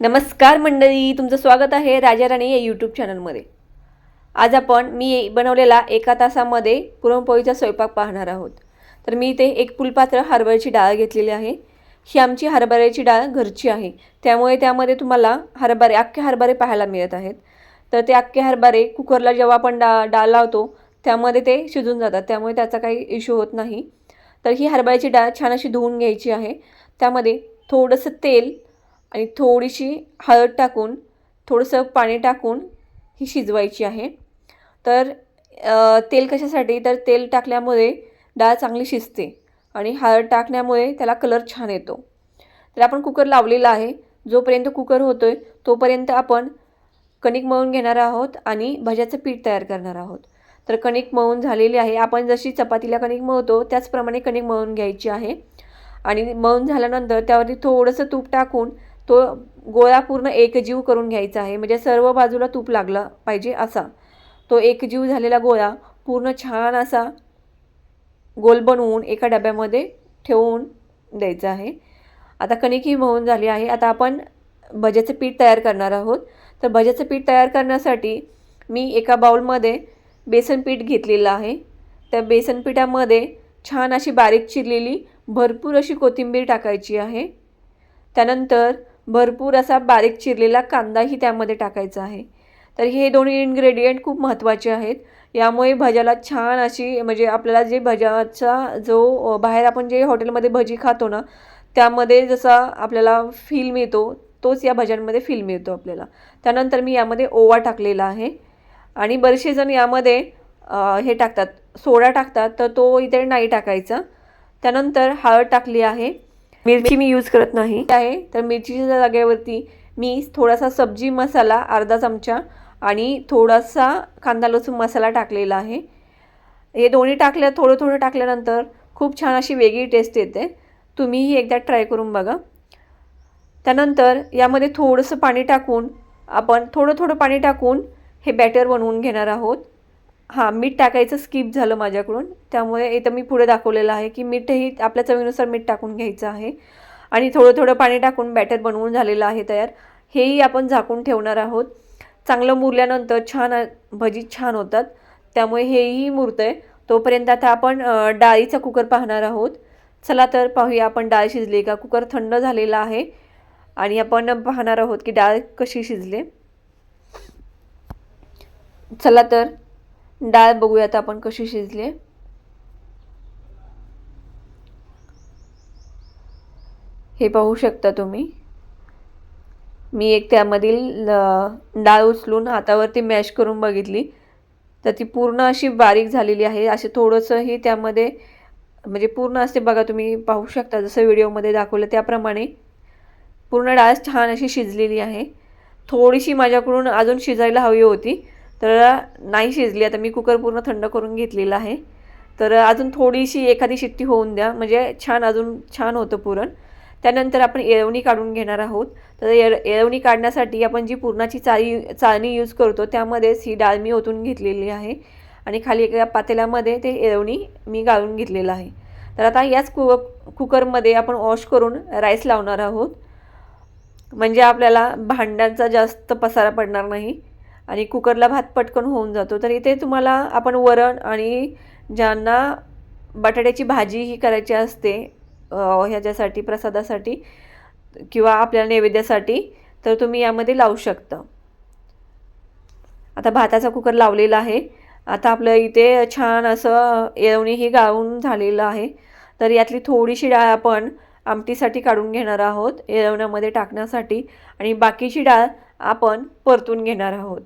नमस्कार मंडळी तुमचं स्वागत आहे राजा राणी या यूट्यूब चॅनलमध्ये आज आपण मी बनवलेला एका तासामध्ये पुरणपोळीचा स्वयंपाक पाहणार आहोत. तर मी इथे एक फुलपात्र हरभऱ्याची डाळ घेतलेली आहे. ही आमची हरभऱ्याची डाळ घरची आहे. त्यामुळे त्यामध्ये तुम्हाला हरभरे अख्खे हरभरे पाहायला मिळत आहेत. तर ते अख्खे हरभरे कुकरला जेव्हा आपण डा डाळ लावतो त्यामध्ये ते शिजून जातात. त्यामुळे त्याचा काही इश्यू होत नाही. तर ही हरभऱ्याची डाळ छान अशी धुवून घ्यायची आहे. त्यामध्ये थोडंसं तेल आणि थोडीशी हळद टाकून थोडंसं पाणी टाकून ही शिजवायची आहे. तर तेल कशासाठी? तर तेल टाकल्यामुळे डाळ चांगली शिजते आणि हळद टाकण्यामुळे त्याला कलर छान येतो. तर आपण कुकर लावलेला आहे. जोपर्यंत कुकर होतो आहे तोपर्यंत आपण कणिक मळून घेणार आहोत आणि भज्याचं पीठ तयार करणार आहोत. तर कणिक मळून झालेली आहे. आपण जशी चपातीला कणिक मळतो त्याचप्रमाणे कणिक मळून घ्यायची आहे. आणि मळून झाल्यानंतर त्यावरती थोडंसं तूप टाकून तो गोळा पूर्ण एकजीव करून घ्यायचा आहे. म्हणजे सर्व बाजूला तूप लागला पाहिजे असा. तो एकजीव झालेला गोळा पूर्ण छान असा गोल बनवून एका डब्यामध्ये ठेवून द्यायचा आहे. आता कणिक ही मळून झाली आहे. आता आपण भज्याचं पीठ तयार करणार आहोत. तर भज्याचं पीठ तयार करण्यासाठी मी एका बाउलमध्ये बेसन पीठ घेतलेलं आहे. त्या बेसन पिठामध्ये छान अशी बारीक चिरलेली भरपूर अशी कोथिंबीर टाकायची आहे. त्यानंतर भरपूर असा बारीक चिरलेला कांदाही त्यामध्ये टाकायचा आहे. तर हे दोन्ही इन्ग्रेडियंट खूप महत्त्वाचे आहेत. यामुळे भज्याला छान अशी म्हणजे आपल्याला जे भज्याचा जो बाहेर आपण जे हॉटेलमध्ये भजी खातो ना त्यामध्ये जसा आपल्याला फील मिळतो तोच या भज्यांमध्ये फील मिळतो आपल्याला. त्यानंतर मी यामध्ये ओवा टाकलेला आहे. आणि बरेचसे जण यामध्ये हे टाकतात सोडा टाकतात तर तो इथे नाही टाकायचा. त्यानंतर हळद टाकली आहे. मिरची मी यूज करत नाही. आहे तर मिरचीच्या जागेवरती मी थोडासा सब्जी मसाला अर्धा चमचा आणि थोडासा कांदा लसूण मसाला टाकलेला आहे. हे दोन्ही टाकल्या थोडं थोडं टाकल्यानंतर खूप छान अशी वेगळी टेस्ट येते. तुम्हीही एकदा ट्राय करून बघा. त्यानंतर यामध्ये थोडंसं पाणी टाकून आपण थोडं थोडं पाणी टाकून हे बॅटर बनवून घेणार आहोत. हां मीठ टाकायचं स्किप झालं माझ्याकडून. त्यामुळे इथं मी पुढे दाखवलेलं आहे की मीठही आपल्या चवीनुसार मीठ टाकून घ्यायचं आहे. आणि थोडं थोडं पाणी टाकून बॅटर बनवून झालेलं आहे तयार. हेही आपण झाकून ठेवणार आहोत. चांगलं मुरल्यानंतर छान भजी छान होतात. त्यामुळे हेही मुरतं आहे तोपर्यंत आता आपण डाळीचा कुकर पाहणार आहोत. चला तर पाहूया आपण डाळ शिजली का? कुकर थंड झालेला आहे. आणि आपण पाहणार आहोत की डाळ कशी शिजले. चला तर डाळ बघूयात आपण कशी शिजली हे पाहू शकता तुम्ही. मी एक त्यामधील डाळ उचलून हातावरती मॅश करून बघितली. तर ती पूर्ण अशी बारीक झालेली आहे. असे थोडंसंही त्यामध्ये म्हणजे पूर्ण असते बघा तुम्ही पाहू शकता. जसं व्हिडिओमध्ये दाखवलं त्याप्रमाणे पूर्ण डाळ छान अशी शिजलेली आहे. थोडीशी माझ्याकडून अजून शिजायला हवी होती. तर नाही शिजली. आता मी कुकर पूर्ण थंड करून घेतलेला आहे. तर अजून थोडीशी एखादी शिट्टी होऊन द्या. म्हणजे छान अजून छान होतं पुरण. त्यानंतर आपण येळवणी काढून घेणार आहोत. तर येळ येळवणी काढण्यासाठी आपण जी पुरणाची चाळी चाळणी यूज करतो त्यामध्येच ही डाळ मी ओतून घेतलेली आहे. आणि खाली एका पातेल्यामध्ये ते येळवणी मी गाळून घेतलेलं आहे. तर आता याच कु कुकरमध्ये आपण वॉश करून राईस लावणार आहोत. म्हणजे आपल्याला भांड्यांचा जास्त पसारा पडणार नाही. आणि कुकरला भात पटकन होऊन जातो. तर इथे तुम्हाला आपण वरण आणि ज्यांना बटाट्याची भाजी ही करायची असते ह्याच्यासाठी प्रसादासाठी किंवा आपल्या नैवेद्यासाठी तर तुम्ही यामध्ये लावू शकता. आता भाताचा कुकर लावलेला आहे. आता आपलं इथे छान असं येवणीही गाळून झालेलं आहे. तर यातली थोडीशी डाळ आपण आमटीसाठी काढून घेणार आहोत येळवण्यामध्ये टाकण्यासाठी. आणि बाकीची डाळ आपण परतून घेणार आहोत.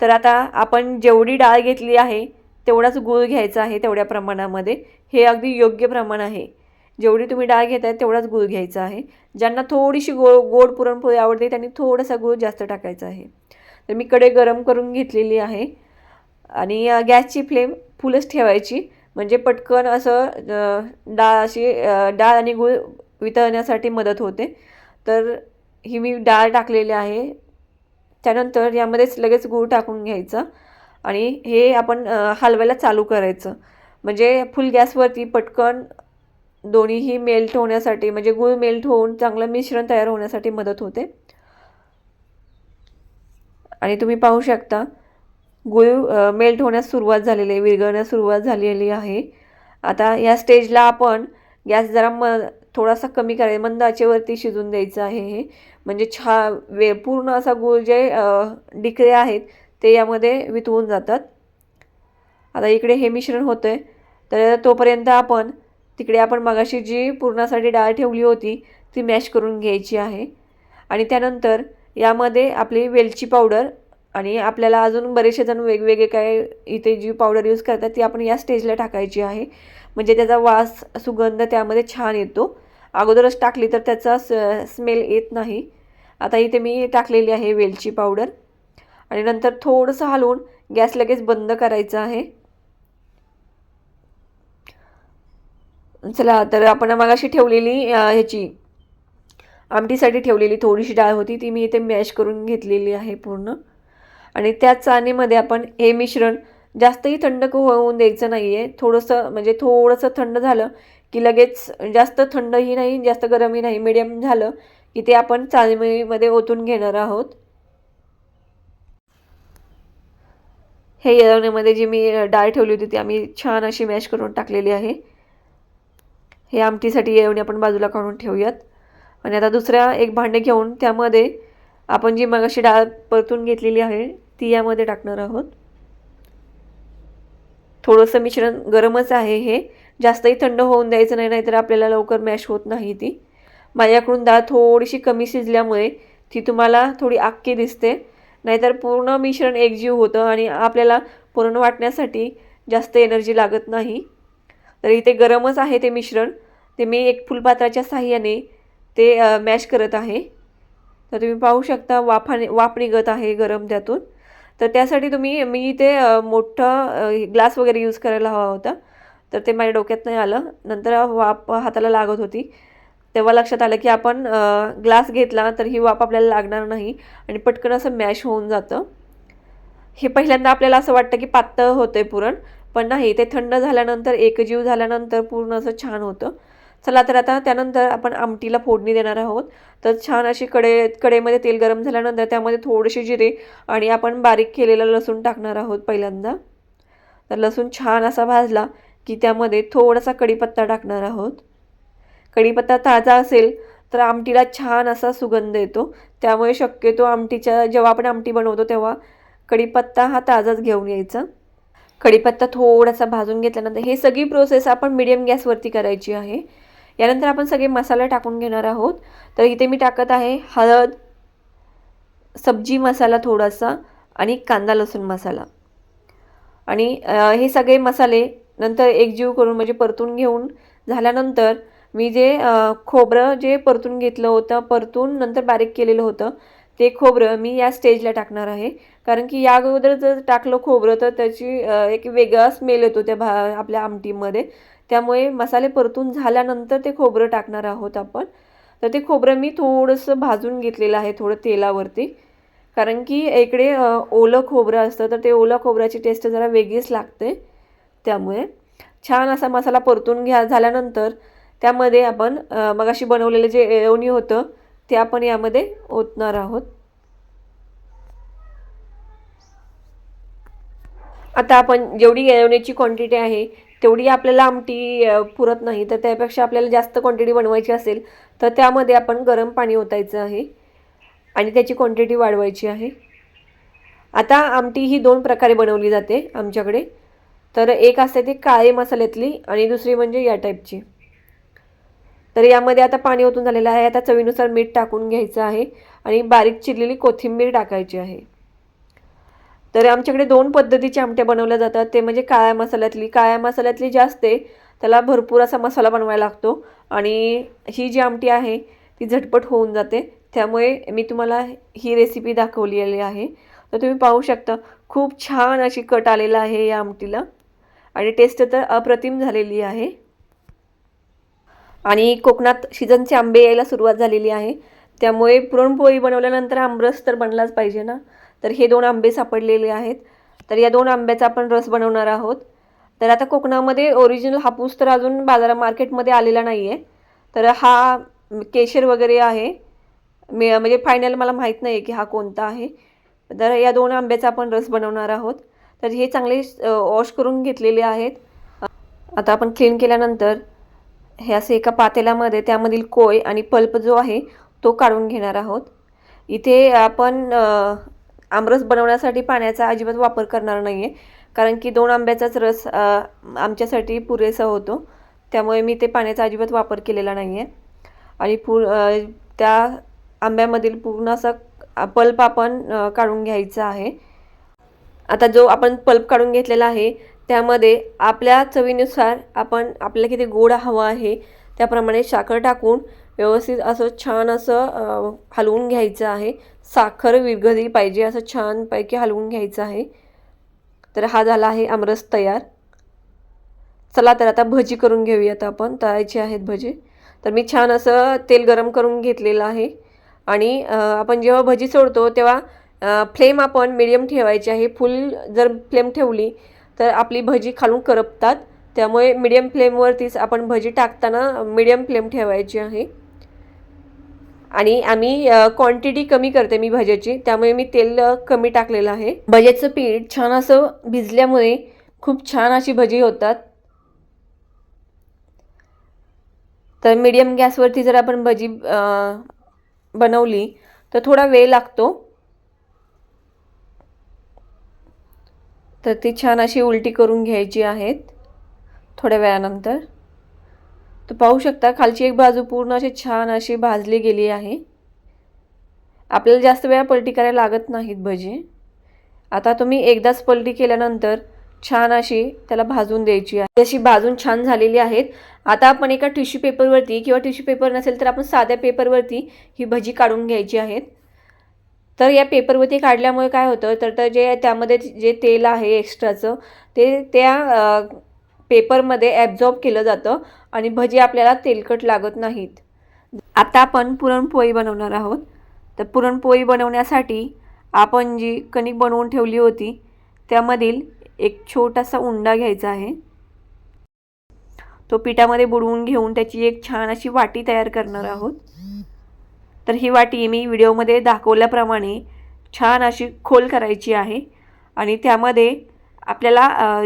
तर आता आपण जेवढी डाळ घेतली आहे तेवढाच गूळ घ्यायचा आहे तेवढ्या प्रमाणामध्ये. हे अगदी योग्य प्रमाण आहे. जेवढी तुम्ही डाळ घेताय तेवढाच गूळ घ्यायचा आहे. ज्यांना थोडीशी गो गोड पुरणपोळी आवडते त्यांनी थोडासा गूळ जास्त टाकायचा आहे. तर मी कडे गरम करून घेतलेली आहे. आणि गॅसची फ्लेम फुलच ठेवायची. म्हणजे पटकन असं डाळ अशी डाळ आणि गूळ वितळण्यासाठी मदत होते. तर ही मी डाळ टाकलेली आहे. त्यानंतर यामध्येच लगेच गूळ टाकून घ्यायचं आणि हे आपण हलवायला चालू करायचं. म्हणजे फुल गॅसवरती पटकन दोन्हीही मेल्ट होण्यासाठी म्हणजे गूळ मेल्ट होऊन चांगलं मिश्रण तयार होण्यासाठी मदत होते. आणि तुम्ही पाहू शकता गुळ मेल्ट होण्यास सुरुवात झालेली आहे विरघळण्यास सुरुवात झालेली आहे. आता या स्टेजला आपण गॅस जरा म थोडासा कमी करायचा मंद आचेवरती शिजून द्यायचं आहे हे. म्हणजे छा वे पूर्ण असा गुळ जे डिकरे आहेत ते यामध्ये वितवून जातात. आता इकडे हे मिश्रण होतं आहे तर तोपर्यंत आपण तिकडे आपण मगाशी जी पुरणासाठी डाळ ठेवली होती ती मॅश करून घ्यायची आहे. आणि त्यानंतर यामध्ये आपली वेलची पावडर आणि आपल्याला अजून बरेचसे जण वेगवेगळे काय इथे जी पावडर यूज करतात ती आपण या स्टेजला टाकायची आहे. म्हणजे त्याचा वास सुगंध त्यामध्ये छान येतो. अगोदरच टाकली तर त्याचा स स्मेल येत नाही. आता इथे मी टाकलेली आहे वेलची पावडर आणि नंतर थोडंसं हलवून गॅस लगेच बंद करायचा आहे. चला तर आपण मगाशी ठेवलेली ह्याची आमटीसाठी ठेवलेली थोडीशी डाळ होती ती मी इथे मॅश करून घेतलेली आहे पूर्ण. आणि त्याच चाणीमध्ये आपण हे मिश्रण जास्तही थंड होऊन द्यायचं नाही आहे थोडंसं म्हणजे थोडंसं थंड झालं की लगेच जास्त थंडही नाही जास्त गरमही नाही मिडियम झालं की ते आपण चाळणीमध्ये ओतून घेणार आहोत. हे येळवण्यामध्ये जी मी डाळ ठेवली होती ती आम्ही छान अशी मॅश करून टाकलेली आहे. हे आमटीसाठी येळवणी आपण बाजूला काढून ठेवूयात. आणि आता दुसऱ्या एक भांडे घेऊन त्यामध्ये आपण जी मगाशी डाळ परतून घेतलेली आहे ती यामध्ये टाकणार आहोत. थोडंसं मिश्रण गरमच आहे हे. जास्तही थंड होऊन द्यायचं नाही नाहीतर आपल्याला लवकर मॅश होत नाही ती. माझ्याकडून डाळ थोडीशी कमी शिजल्यामुळे ती तुम्हाला थोडी आक्की दिसते. नाहीतर पूर्ण मिश्रण एकजीव होतं आणि आपल्याला पूर्ण वाटण्यासाठी जास्त एनर्जी लागत नाही. तर इथे गरमच आहे ते मिश्रण. ते मी एक फुलपात्राच्या साह्याने ते मॅश करत आहे. तर तुम्ही पाहू शकता वाफाने वाफ निघत आहे गरम त्यातून. तर त्यासाठी तुम्ही मी इथे मोठं ग्लास वगैरे यूज करायला हवा होता. तर ते माझ्या डोक्यात नाही आलं. नंतर वाफ हाताला लागत होती. तेव्हा लक्षात आलं की आपण ग्लास घेतला तर ही वाफ आपल्याला लागणार नाही आणि पटकन असं मॅश होऊन जातं. हे पहिल्यांदा आपल्याला असं वाटतं की पातळ होतं आहे पुरण पण नाही ते थंड झाल्यानंतर एकजीव झाल्यानंतर पूर्ण असं छान होतं. चला तर आता त्यानंतर आपण आमटीला फोडणी देणार आहोत. तर छान अशी कडे कडेमध्ये तेल गरम झाल्यानंतर त्यामध्ये थोडेसे जिरे आणि आपण बारीक केलेलं लसूण टाकणार आहोत पहिल्यांदा. तर लसूण छान असा भाजला. की त्यामध्ये थोडासा कढीपत्ता टाकणार आहोत. कढीपत्ता ताजा असेल तर आमटीला छान असा सुगंध येतो. त्यामुळे शक्यतो आमटीच्या जेव्हा आपण आमटी बनवतो तेव्हा कढीपत्ता हा ताजाच घेऊन यायचा. कढीपत्ता थोडासा भाजून घेतल्यानंतर हे सगळी प्रोसेस आपण मिडियम गॅसवरती करायची आहे. यानंतर आपण सगळे मसाले टाकून घेणार आहोत. तर इथे मी टाकत आहे हळद सब्जी मसाला थोडासा आणि कांदा लसूण मसाला. आणि हे सगळे मसाले नंतर एकजीव करून म्हणजे परतून घेऊन झाल्यानंतर मी जे खोबरं जे परतून घेतलं होतं परतून नंतर बारीक केलेलं होतं ते खोबरं मी या स्टेजला टाकणार आहे. कारण की या अगोदर जर टाकलं खोबरं तर त्याची एक वेगळा स्मेल येतो त्या भा आपल्या आमटीमध्ये. त्यामुळे मसाले परतून झाल्यानंतर ते खोबरं टाकणार आहोत आपण. तर ते खोबरं मी थोडंसं भाजून घेतलेलं आहे थोडं तेलावरती. कारण की इकडे ओलं खोबरं असतं तर ते ओलं खोबऱ्याची टेस्ट जरा वेगळीच लागते. त्यामुळे छान असा मसाला परतून घ्या झाल्यानंतर त्यामध्ये आपण मगाशी बनवलेलं जे एवणी होतं ते आपण यामध्ये ओतणार आहोत. आता आपण जेवढी येवण्याची क्वांटिटी आहे तेवढी आपल्याला आमटी पुरत नाही. तर त्यापेक्षा आपल्याला जास्त क्वांटिटी बनवायची असेल तर त्यामध्ये आपण गरम पाणी ओतायचं आहे आणि त्याची क्वांटिटी वाढवायची आहे. आता आमटी ही दोन प्रकारे बनवली जाते आमच्याकडे. तर एक असते ती काळे मसाल्यातली आणि दुसरी म्हणजे या टाईपची तर यामध्ये आता पाणी ओतून झालेलं आहे. आता चवीनुसार मीठ टाकून घ्यायचं आहे आणि बारीक चिरलेली कोथिंबीर टाकायची आहे. तर आमच्याकडे दोन पद्धतीच्या आमट्या बनवल्या जातात. ते म्हणजे काळ्या मसाल्यातली. काळ्या मसाल्यातली जास्त आहे. त्याला भरपूर असा मसाला बनवायला लागतो. आणि ही जी आमटी आहे ती झटपट होऊन जाते. त्यामुळे मी तुम्हाला ही रेसिपी दाखवलेली आहे. तर तुम्ही पाहू शकता खूप छान अशी कट आलेला आहे या आमटीला. आणि टेस्ट तर अप्रतिम झालेली आहे. आणि कोकणात सीझनचे आंबे यायला सुरुवात झालेली आहे. त्यामुळे पुरणपोळी बनवल्यानंतर आमरस तर बनलाच पाहिजे ना? तर हे दोन आंबे सापडलेले आहेत. तर या दोन आंब्याचा आपण रस बनवणार आहोत. तर आता कोकणामध्ये ओरिजिनल हापूस तर अजून बाजारा मार्केटमध्ये आलेला नाही आहे तर हा केशर वगैरे आहे. मी म्हणजे फायनल मला माहीत नाही आहे की हा कोणता आहे. तर या दोन आंब्याचा आपण रस बनवणार आहोत. तर हे चांगले वॉश करून घेतलेले आहेत. आता आपण क्लीन केल्यानंतर हे असे एका पातेल्यामध्ये त्यामधील कोय आणि पल्प जो आहे तो काढून घेणार आहोत. इथे आपण आमरस बनवण्यासाठी पाण्याचा अजिबात वापर करणार नाही आहे कारण की दोन आंब्याचाच रस आमच्यासाठी पुरेसा होतो. त्यामुळे मी ते पाण्याचा अजिबात वापर केलेला नाही आहे आणि पू त्या आंब्यामधील पूर्ण असा पल्प आपण काढून घ्यायचा आहे. आता जो आपण पल्प काढून घेतलेला आहे त्यामध्ये आपल्या चवीनुसार आपण आपल्याला किती गोड हवं आहे त्याप्रमाणे साखर टाकून व्यवस्थित असं छान असं हलवून घ्यायचं आहे. साखर विरघळली पाहिजे असं छानपैकी हलवून घ्यायचं आहे. तर हा झाला आहे आमरस तयार. चला तर आता भजी करून घेऊयात आपण तळायची आहेत भजी. तर मी छान असं तेल गरम करून घेतलेलं आहे. आणि आपण जेव्हा भजी सोडतो तेव्हा फ्लेम आपण मिडियम ठेवायची आहे. फुल जर फ्लेम ठेवली तर आपली भजी खालून करपतात. त्यामुळे मिडियम फ्लेमवरतीच आपण भजी टाकताना मिडियम फ्लेम ठेवायची आहे. आणि आम्ही क्वांटिटी कमी करते मी भज्याची. त्यामुळे मी तेल कमी टाकलेलं आहे. भज्याचं पीठ छान असं भिजल्यामुळे खूप छान अशी भजी होतात. तर मीडियम गॅसवरती जर आपण भजी बनवली तर थोडा वेळ लागतो. तर ती छान अशी उलटी करून घ्यायची आहेत थोड्या वेळानंतर. तर पाहू शकता खालची एक बाजू पूर्ण अशी छान अशी भाजली गेली आहे. आपल्याला जास्त वेळा पलटी करायला लागत नाहीत भजी. आता तुम्ही एकदाच पलटी केल्यानंतर छान अशी त्याला भाजून द्यायची आहे. अशी भाजून छान झालेली आहेत. आता आपण एका टिश्यू पेपरवरती किंवा टिश्यू पेपर नसेल तर आपण साध्या पेपरवरती ही भजी काढून घ्यायची आहेत. तर या पेपरवरती काढल्यामुळे काय होतं? तर तर जे त्यामध्ये जे तेल आहे एक्स्ट्राचं ते त्या पेपरमध्ये ॲब्झॉर्ब केलं जातं आणि भजी आपल्याला तेलकट लागत नाहीत. आता आपण पुरणपोळी बनवणार आहोत. तर पुरणपोळी बनवण्यासाठी आपण जी कणिक बनवून ठेवली होती त्यामधील एक छोटासा उंडा घ्यायचा आहे. तो पिठामध्ये बुडवून घेऊन त्याची एक छान अशी वाटी तयार करणार आहोत. तर ही वाटी मी व्हिडिओमध्ये दाखवल्याप्रमाणे छान अशी खोल करायची आहे. आणि त्यामध्ये आपल्याला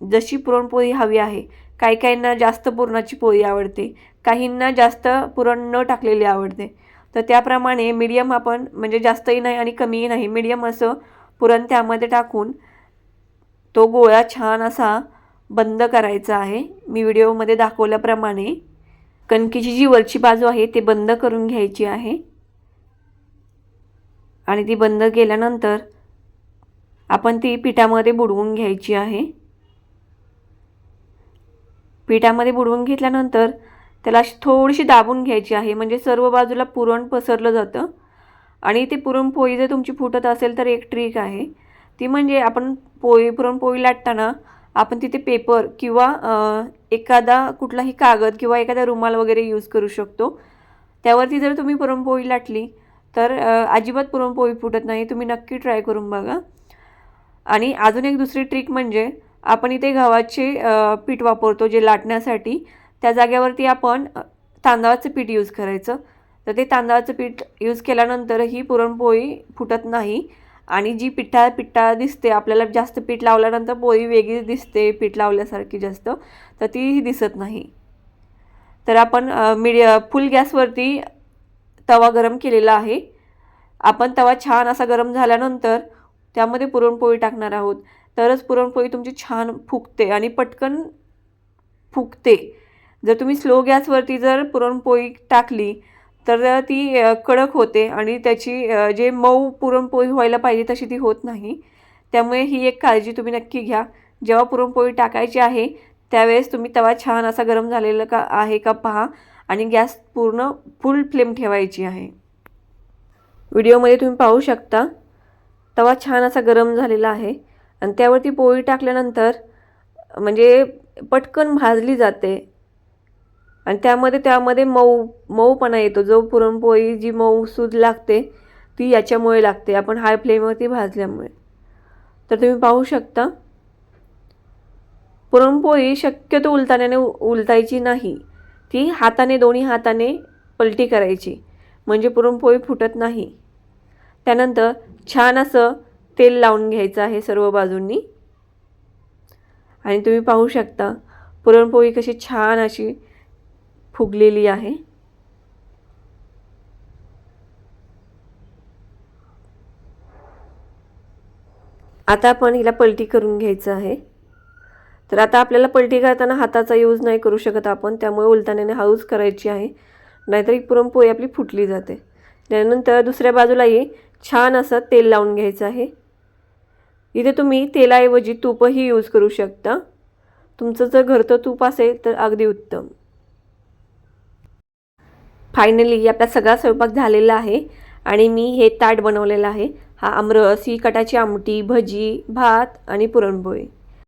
जशी पुरणपोळी हवी आहे काही काहींना जास्त पुरणाची पोळी आवडते काहींना जास्त पुरण न टाकलेली आवडते. तर त्याप्रमाणे मीडियम आपण म्हणजे जास्तही नाही आणि कमीही नाही मीडियम असं पुरण त्यामध्ये टाकून तो गोळा छान असा बंद करायचा आहे. मी व्हिडिओमध्ये दाखवल्याप्रमाणे कणकीची जी वरची बाजू आहे ते बंद करून घ्यायची आहे. आणि ती बंद केल्यानंतर आपण ती पिठामध्ये बुडवून घ्यायची आहे. पिठामध्ये बुडवून घेतल्यानंतर त्याला थोडीशी दाबून घ्यायची आहे म्हणजे सर्व बाजूला पुरण पसरलं जातं. आणि ते पुरणपोळी जर तुमची फुटत असेल तर एक ट्रिक आहे. ती म्हणजे आपण पोळी पुरणपोळी लाटताना आपण तिथे पेपर किंवा एखादा कुठलाही कागद किंवा एखादा रुमाल वगैरे यूज करू शकतो. त्यावरती जर तुम्ही पुरणपोळी लाटली तर अजिबात पुरणपोळी फुटत नाही. तुम्ही नक्की ट्राय करून बघा. आणि अजून एक दुसरी ट्रिक म्हणजे आपण इथे गव्हाचे पीठ वापरतो जे लाटण्यासाठी. त्या जाग्यावरती आपण तांदळाचं पीठ यूज करायचं. तर ते तांदळाचं पीठ यूज केल्यानंतर ही पुरणपोळी फुटत नाही. आणि जी पिठा पिठा दिसते आपल्याला जास्त पीठ लावल्यानंतर पोळी वेगळीच दिसते पीठ लावल्यासारखी जास्त तर तीही दिसत नाही. तर आपण मिडिय फुल गॅसवरती तवा गरम केलेला आहे. आपण तवा छान असा गरम झाल्यानंतर त्यामध्ये पुरणपोळी टाकणार आहोत. तरच पुरणपोळी तुमची छान फुगते आणि पटकन फुगते. जर तुम्ही स्लो गॅसवरती जर पुरणपोळी टाकली तर ती कडक होते आणि त्याची जे मऊ पुरणपोळी व्हायला पाहिजे तशी ती होत नाही. त्यामुळे ही एक काळजी तुम्ही नक्की घ्या. जेव्हा पुरणपोळी टाकायची आहे त्यावेळेस तुम्ही तवा छान असा गरम झालेला का आहे का पहा आणि गॅस पूर्ण फुल फ्लेम ठेवायची आहे. व्हिडिओमध्ये तुम्ही पाहू शकता तवा छान असा गरम झालेला आहे आणि त्यावरती पोळी टाकल्यानंतर म्हणजे पटकन भाजली जाते. आणि त्यामध्ये त्यामध्ये मऊ मऊपणा येतो. जो पुरणपोळी जी मऊ सूद लागते ती याच्यामुळे लागते. आपण हाय फ्लेमवरती भाजल्यामुळे. तर तुम्ही पाहू शकता पुरणपोळी शक्यतो उलताण्याने उ- उलटायची नाही. ती हाताने दोन्ही हाताने पलटी करायची. म्हणजे पुरणपोळी फुटत नाही. त्यानंतर छान असं तेल लावून घ्यायचं आहे सर्व बाजूंनी. आणि तुम्ही पाहू शकता पुरणपोळी कशी छान अशी फुगलेली आहे. आता आपण हिला पलटी करून घ्यायचं आहे. तर आता आपल्याला पलटी करताना हाताचा यूज नाही करू शकत आपण त्यामुळे उलताण्याने हळूच करायची आहे. नाहीतर ही पुरणपोळी आपली फुटली जाते. त्यानंतर दुसऱ्या बाजूलाही छान असं तेल लावून घ्यायचं आहे. इथे तुम्ही तेलाऐवजी तूपही यूज करू शकता. तुमचं जर घरचं तूप असेल तर अगदी उत्तम. फायनली आपला सगळा स्वयंपाक झालेला आहे. आणि मी हे ताट बनवलेलं आहे. हा आमरस ही कटाची आमटी भजी भात आणि पुरणपोळी.